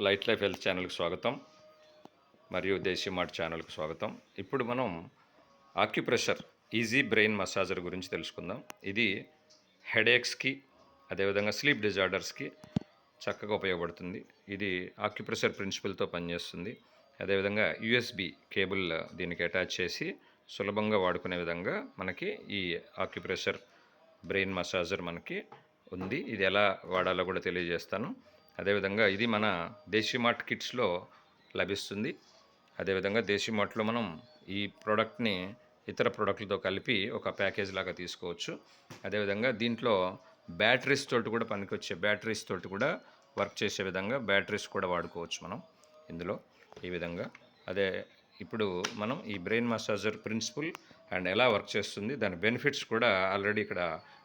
Light life health ఛానల్కి స్వాగతం. మరియు దేశీ మార్ట్ ఛానల్కి స్వాగతం. ఇప్పుడు మనం ఆక్యుప్రెషర్ ఈజీ బ్రెయిన్ మసాజర్ గురించి తెలుసుకుందాం. ఇది హెడేక్స్కి అదేవిధంగా స్లీప్ డిజార్డర్స్కి చక్కగా ఉపయోగపడుతుంది. ఇది ఆక్యుప్రెషర్ ప్రిన్సిపల్తో పనిచేస్తుంది. అదేవిధంగా యూఎస్బి కేబుల్ దీనికి అటాచ్ చేసి సులభంగా వాడుకునే విధంగా మనకి ఈ ఆక్యుప్రెషర్ బ్రెయిన్ మసాజర్ మనకి ఉంది. ఇది ఎలా వాడాలో కూడా తెలియజేస్తాను. అదేవిధంగా ఇది మన దేశీ మార్ట్ కిట్స్లో లభిస్తుంది. అదేవిధంగా దేశీ మార్ట్లో మనం ఈ ప్రోడక్ట్ని ఇతర ప్రోడక్ట్లతో కలిపి ఒక ప్యాకేజ్ లాగా తీసుకోవచ్చు. అదేవిధంగా దీంట్లో బ్యాటరీస్ తోటి కూడా పనికొచ్చే బ్యాటరీస్ తోటి కూడా వర్క్ చేసే విధంగా బ్యాటరీస్ కూడా వాడుకోవచ్చు మనం ఇందులో ఈ విధంగా. అదే ఇప్పుడు మనం ఈ బ్రెయిన్ మసాజర్ ప్రిన్సిపల్ అండ్ ఎలా వర్క్ చేస్తుంది దాని బెనిఫిట్స్ కూడా ఆల్రెడీ ఇక్కడ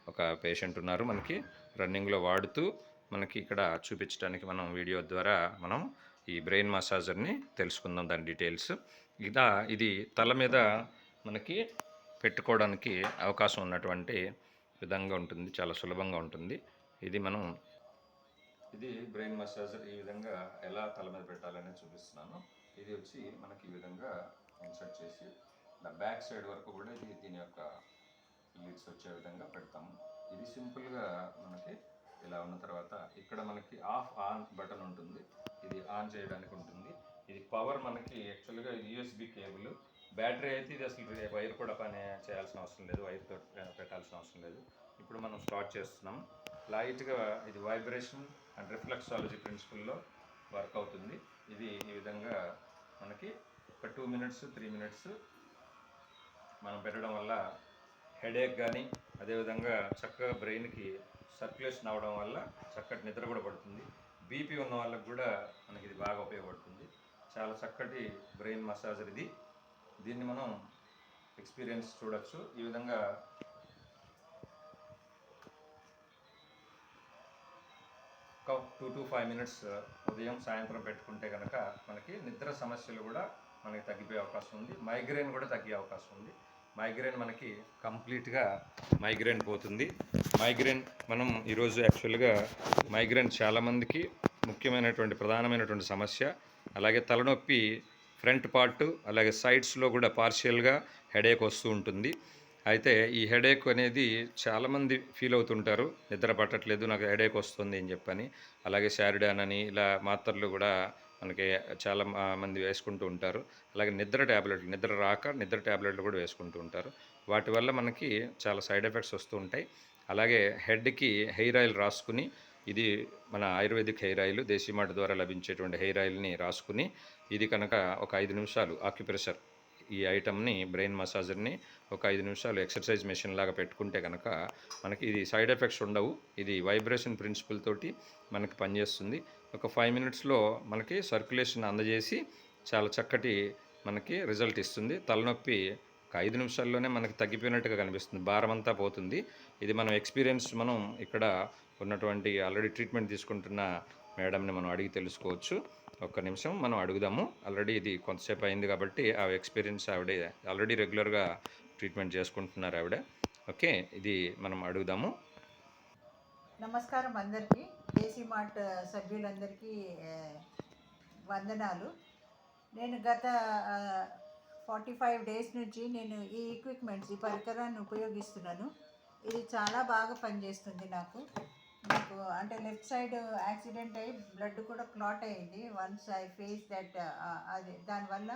ఒక పేషెంట్ ఉన్నారు మనకి. రన్నింగ్లో వాడుతూ మనకి ఇక్కడ చూపించడానికి మనం వీడియో ద్వారా మనం ఈ బ్రెయిన్ మసాజర్ని తెలుసుకుందాం దాని డీటెయిల్స్. ఇలా ఇది తల మీద మనకి పెట్టుకోవడానికి అవకాశం ఉన్నటువంటి విధంగా ఉంటుంది చాలా సులభంగా ఉంటుంది. ఇది మనం ఇది బ్రెయిన్ మసాజర్ ఈ విధంగా ఎలా తల మీద పెట్టాలని చూపిస్తున్నాను. ఇది వచ్చి మనకి ఈ విధంగా ఇన్సర్ట్ చేసి బ్యాక్ సైడ్ వరకు కూడా ఇది దీని యొక్క లీడ్స్ వచ్చే విధంగా పెడతాము. ఇది సింపుల్గా ఇలా ఉన్న తర్వాత ఇక్కడ మనకి ఆఫ్ ఆన్ బటన్ ఉంటుంది. ఇది ఆన్ చేయడానికి ఉంటుంది. ఇది పవర్ మనకి యాక్చువల్గా యూఎస్బి కేబుల్. బ్యాటరీ అయితే ఇది అసలు వైర్ కూడా పని చేయాల్సిన అవసరం లేదు. వైర్తో పెట్టాల్సిన అవసరం లేదు. ఇప్పుడు మనం స్టార్ట్ చేస్తున్నాం. లైట్గా ఇది వైబ్రేషన్ అండ్ రిఫ్లెక్సాలజీ ప్రిన్సిపల్లో వర్క్ అవుతుంది. ఇది ఈ విధంగా మనకి ఒక టూ మినిట్స్ త్రీ మినిట్స్ మనం పెట్టడం వల్ల హెడేక్ కానీ అదేవిధంగా చక్కగా బ్రెయిన్కి సర్క్యులేషన్ అవ్వడం వల్ల చక్కటి నిద్ర కూడా పడుతుంది. బీపీ ఉన్న వాళ్ళకి కూడా మనకి ఇది బాగా ఉపయోగపడుతుంది. చాలా చక్కటి బ్రెయిన్ మసాజర్ ఇది. దీన్ని మనం ఎక్స్పీరియన్స్ చూడొచ్చు. ఈ విధంగా ఒక టూ టు ఫైవ్ మినిట్స్ ఉదయం సాయంత్రం పెట్టుకుంటే కనుక మనకి నిద్ర సమస్యలు కూడా మనకి తగ్గిపోయే అవకాశం ఉంది. మైగ్రేన్ కూడా తగ్గే అవకాశం ఉంది. మైగ్రేన్ మనకి కంప్లీట్గా మైగ్రేన్ పోతుంది. మైగ్రేన్ మనం ఈరోజు యాక్చువల్గా మైగ్రేన్ చాలామందికి ముఖ్యమైనటువంటి ప్రధానమైనటువంటి సమస్య. అలాగే తలనొప్పి ఫ్రంట్ పార్ట్ అలాగే సైడ్స్లో కూడా పార్షియల్గా హెడేక్ వస్తూ ఉంటుంది. అయితే ఈ హెడేక్ అనేది చాలామంది ఫీల్ అవుతుంటారు. నిద్ర పట్టట్లేదు నాకు హెడేక్ వస్తుంది అని చెప్పని. అలాగే శారిడాన్ అని ఇలా మాత్రలు కూడా మనకి చాలా మంది వేసుకుంటూ ఉంటారు. అలాగే నిద్ర ట్యాబ్లెట్లు నిద్ర రాక నిద్ర ట్యాబ్లెట్లు కూడా వేసుకుంటూ ఉంటారు. వాటి వల్ల మనకి చాలా సైడ్ ఎఫెక్ట్స్ వస్తూ ఉంటాయి. అలాగే హెడ్కి హెయిర్ ఆయిల్ రాసుకుని ఇది మన ఆయుర్వేదిక్ హెయిర్ ఆయిల్ దేశీమాట ద్వారా లభించేటువంటి హెయిర్ ఆయిల్ని రాసుకుని ఇది కనుక ఒక ఐదు నిమిషాలు ఆక్యుప్రెషర్ ఈ ఐటమ్ని బ్రెయిన్ మసాజర్ని ఒక ఐదు నిమిషాలు ఎక్సర్సైజ్ మెషిన్ లాగా పెట్టుకుంటే కనుక మనకి ఇది సైడ్ ఎఫెక్ట్స్ ఉండవు. ఇది వైబ్రేషన్ ప్రిన్సిపల్ తోటి మనకి పనిచేస్తుంది. ఒక ఫైవ్ మినిట్స్లో మనకి సర్క్యులేషన్ అందజేసి చాలా చక్కటి మనకి రిజల్ట్ ఇస్తుంది. తలనొప్పి ఒక ఐదు నిమిషాల్లోనే మనకి తగ్గిపోయినట్టుగా కనిపిస్తుంది. భారం అంతా పోతుంది. ఇది మనం ఎక్స్పీరియన్స్ మనం ఇక్కడ ఉన్నటువంటి ఆల్రెడీ ట్రీట్మెంట్ తీసుకుంటున్న మేడంని మనం అడిగి తెలుసుకోవచ్చు. ఒక్క నిమిషం మనం అడుగుదాము. ఆల్రెడీ ఇది కొంతసేపు అయింది కాబట్టి ఆ ఎక్స్పీరియన్స్ ఆవిడ ఆల్రెడీ రెగ్యులర్గా ట్రీట్మెంట్ చేసుకుంటున్నారు ఆవిడ. ఓకే ఇది మనం అడుగుదాము. నమస్కారం అందరికీ. దేశీ మార్ట్ సభ్యులందరికీ వందనాలు. నేను గత ఫార్టీ ఫైవ్ డేస్ నుంచి నేను ఈ ఎక్విప్మెంట్స్ ఈ పరికరాన్ని ఉపయోగిస్తున్నాను. ఇది చాలా బాగా పనిచేస్తుంది నాకు. నాకు అంటే లెఫ్ట్ సైడ్ యాక్సిడెంట్ అయ్యి బ్లడ్ కూడా క్లాట్ అయ్యింది వన్స్ ఐ ఫేస్ దట్ అది దానివల్ల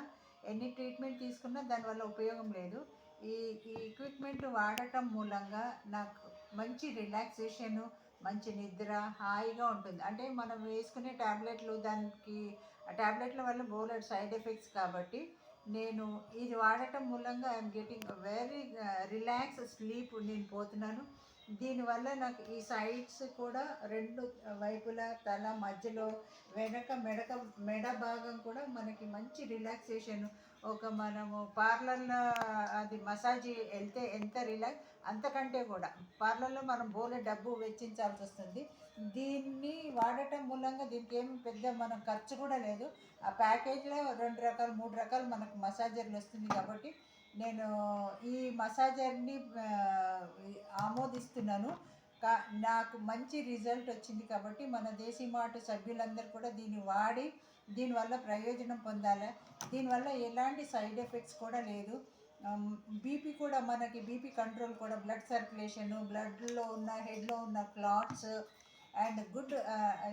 ఎన్ని ట్రీట్మెంట్ తీసుకున్నా దానివల్ల ఉపయోగం లేదు. ఈ ఈ ఎక్విప్మెంట్ వాడటం మూలంగా నాకు మంచి రిలాక్సేషను మంచి నిద్ర హాయిగా ఉంటుంది. అంటే మనం వేసుకునే ట్యాబ్లెట్లు దానికి ఆ ట్యాబ్లెట్ల వల్ల బోలెడ్ సైడ్ ఎఫెక్ట్స్ కాబట్టి నేను ఇది వాడటం మూలంగా I'm getting very relax sleep నేను పోతున్నాను. దీనివల్ల నాకు ఈ సైడ్స్ కూడా రెండు వైపుల తల మధ్యలో వెనక మెడక మెడ భాగం కూడా మనకి మంచి రిలాక్సేషన్ ఒక మనము పార్లర్లో అది మసాజ్ వెళ్తే ఎంత రిలాక్స్ అంతకంటే కూడా. పార్లర్లో మనం బోలె డబ్బు వెచ్చించాల్సి వస్తుంది. దీన్ని వాడటం మూలంగా దీనికి ఏం పెద్ద మనం ఖర్చు కూడా లేదు. ఆ ప్యాకేజ్లో రెండు రకాలు మూడు రకాలు మనకు మసాజర్లు వస్తుంది కాబట్టి నేను ఈ మసాజర్ని ఆమోదిస్తున్నాను. కా నాకు మంచి రిజల్ట్ వచ్చింది కాబట్టి మన దేశీ మాట సభ్యులందరూ కూడా దీన్ని వాడి దీనివల్ల ప్రయోజనం పొందాలి. దీనివల్ల ఎలాంటి సైడ్ ఎఫెక్ట్స్ కూడా లేదు. బీపీ కూడా మనకి బీపీ కంట్రోల్ కూడా బ్లడ్ సర్క్యులేషను బ్లడ్లో ఉన్న హెడ్లో ఉన్న క్లాట్స్ అండ్ గుడ్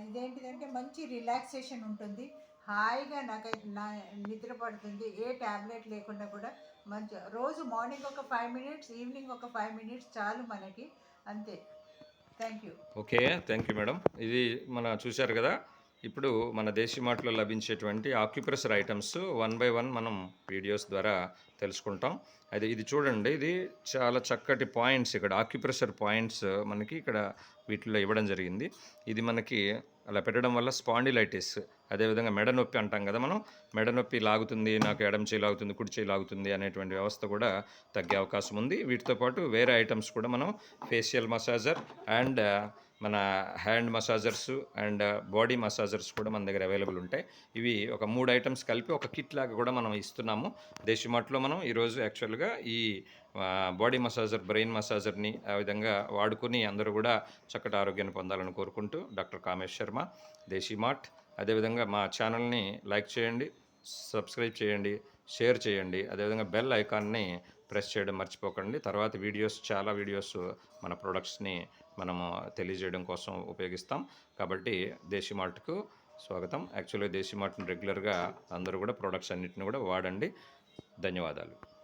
ఇదేంటిదంటే మంచి రిలాక్సేషన్ ఉంటుంది. హాయిగా నాకైతే నా నిద్ర పడుతుంది. ఏ ట్యాబ్లెట్ లేకుండా కూడా మంచి రోజు మార్నింగ్ ఒక ఫైవ్ మినిట్స్ ఈవినింగ్ ఒక ఫైవ్ మినిట్స్ చాలు మనకి. అంతే. Thank you okay thank you madam ఇది మన చూశారు కదా? ఇప్పుడు మన దేశీ మాటలో లభించేటువంటి acupressure items one by one మనం వీడియోస్ ద్వారా తెలుసుకుంటాం. అయితే ఇది చూడండి ఇది చాలా చక్కటి పాయింట్స్ ఇక్కడ ఆక్యుప్రెషర్ పాయింట్స్ మనకి ఇక్కడ వీటిలో ఇవ్వడం జరిగింది. ఇది మనకి అలా పెట్టడం వల్ల స్పాండిలైటిస్ అదేవిధంగా మెడ నొప్పి అంటాం కదా మనం మెడ నొప్పి లాగుతుంది నాకు ఎడం చేయి లాగుతుంది కుడి చేయి లాగుతుంది అనేటువంటి వ్యవస్థ కూడా తగ్గే అవకాశం ఉంది. వీటితో పాటు వేరే ఐటమ్స్ కూడా మనం ఫేషియల్ మసాజర్ అండ్ మన hand massagers and body massagers కూడా మన దగ్గర అవైలబుల్ ఉంటాయి. ఇవి ఒక మూడు ఐటమ్స్ కలిపి ఒక కిట్ లాగా కూడా మనం ఇస్తున్నాము. దేశీమాట్లో మనం ఈరోజు యాక్చువల్గా ఈ బాడీ మసాజర్ బ్రెయిన్ మసాజర్ని ఆ విధంగా వాడుకుని అందరూ కూడా చక్కటి ఆరోగ్యాన్ని పొందాలని కోరుకుంటూ డాక్టర్ కామేష్ శర్మ దేశీమాట్ అదేవిధంగా మా ఛానల్ని లైక్ చేయండి సబ్స్క్రైబ్ చేయండి షేర్ చేయండి. అదేవిధంగా బెల్ ఐకాన్ని ప్రెస్ చేయడం మర్చిపోకండి. తర్వాత వీడియోస్ చాలా వీడియోస్ మన ప్రొడక్ట్స్ని మనము తెలియజేయడం కోసం ఉపయోగిస్తాం. కాబట్టి దేశీ మార్ట్కు స్వాగతం. యాక్చువల్గా దేశీ మార్ట్ని రెగ్యులర్గా అందరూ కూడా ప్రొడక్ట్స్ అన్నిటిని కూడా వాడండి. ధన్యవాదాలు.